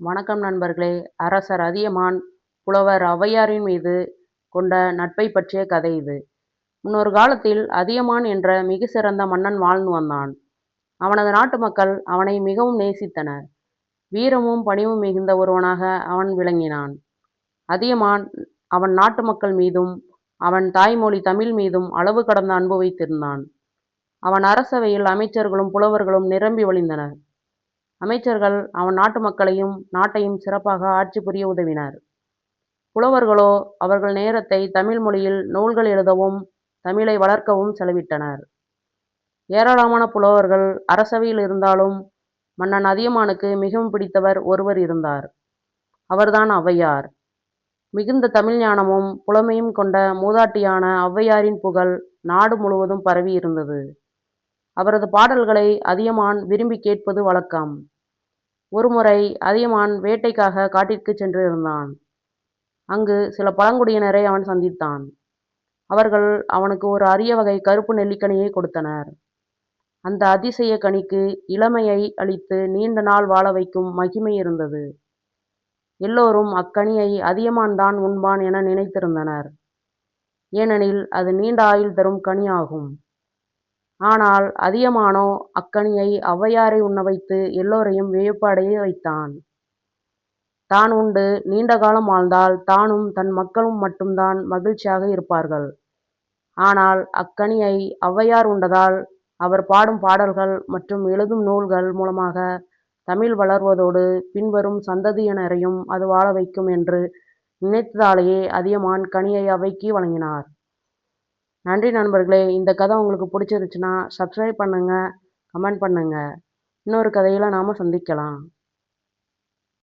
வணக்கம் நண்பர்களே. அரசர் அதியமான் புலவர் ஔவையாரின் மீது கொண்ட நட்பை பற்றிய கதை இது. முன்னொரு காலத்தில் அதியமான் என்ற மிக சிறந்த மன்னன் வாழ்ந்து வந்தான். அவனது நாட்டு மக்கள் அவனை மிகவும் நேசித்தனர். வீரமும் பணிவும் மிகுந்த ஒருவனாக அவன் விளங்கினான். அதியமான் அவன் நாட்டு மக்கள் மீதும் அவன் தாய்மொழி தமிழ் மீதும் அளவு கடந்த அன்பு வைத்திருந்தான். அவன் அரசவையில் அமைச்சர்களும் புலவர்களும் நிரம்பி வழிந்தனர். அமைச்சர்கள் அவன் நாட்டு மக்களையும் நாட்டையும் சிறப்பாக ஆட்சி புரிய உதவினர். புலவர்களோ அவர்கள் நேரத்தை தமிழ் மொழியில் நூல்கள் எழுதவும் தமிழை வளர்க்கவும் செலவிட்டனர். ஏராளமான புலவர்கள் அரசவையில் இருந்தாலும் மன்னன் அதியமானுக்கு மிகவும் பிடித்தவர் ஒருவர் இருந்தார். அவர்தான் ஔவையார். மிகுந்த தமிழ் ஞானமும் புலமையும் கொண்ட மூதாட்டியான ஔவையாரின் புகழ் நாடு முழுவதும் பரவி இருந்தது அவரது பாடல்களை அதியமான் விரும்பி கேட்பது வழக்கம். ஒருமுறை அதியமான் வேட்டைக்காக காட்டிற்கு சென்றிருந்தான். அங்கு சில பழங்குடியினரை அவன் சந்தித்தான். அவர்கள் அவனுக்கு ஒரு அரிய வகை கருப்பு நெல்லிக்கனியை கொடுத்தனர். அந்த அதிசய கனிக்கு இளமையை அளித்து நீண்ட நாள் வாழ வைக்கும் மகிமை இருந்தது. எல்லோரும் அக்கனியை அதியமான் தான் உண்பான் என நினைத்திருந்தனர். ஏனெனில் அது நீண்ட ஆயுள் தரும் கனி ஆகும் ஆனால் அதியமானோ அக்கனியை ஔவையாரை உண்ண வைத்து எல்லோரையும் வியப்படைய வைத்தான். தான் உண்டு நீண்ட காலம் வாழ்ந்தால் தானும் தன் மக்களும் மட்டும்தான் மகிழ்ச்சியாக இருப்பார்கள். ஆனால் அக்கனியை ஔவையார் உண்டதால் அவர் பாடும் பாடல்கள் மற்றும் எழுதும் நூல்கள் மூலமாக தமிழ் வளர்வதோடு பின்வரும் சந்ததியினரையும் அது வாழ வைக்கும் என்று நினைத்ததாலேயே அதியமான் கனியை அவைக்கு வழங்கினார். நன்றி நண்பர்களே. இந்த கதை உங்களுக்கு பிடிச்சிருச்சுன்னா சப்ஸ்கிரைப் பண்ணுங்கள் கமெண்ட் பண்ணுங்கள் இன்னொரு கதையில் நாம் சந்திக்கலாம்.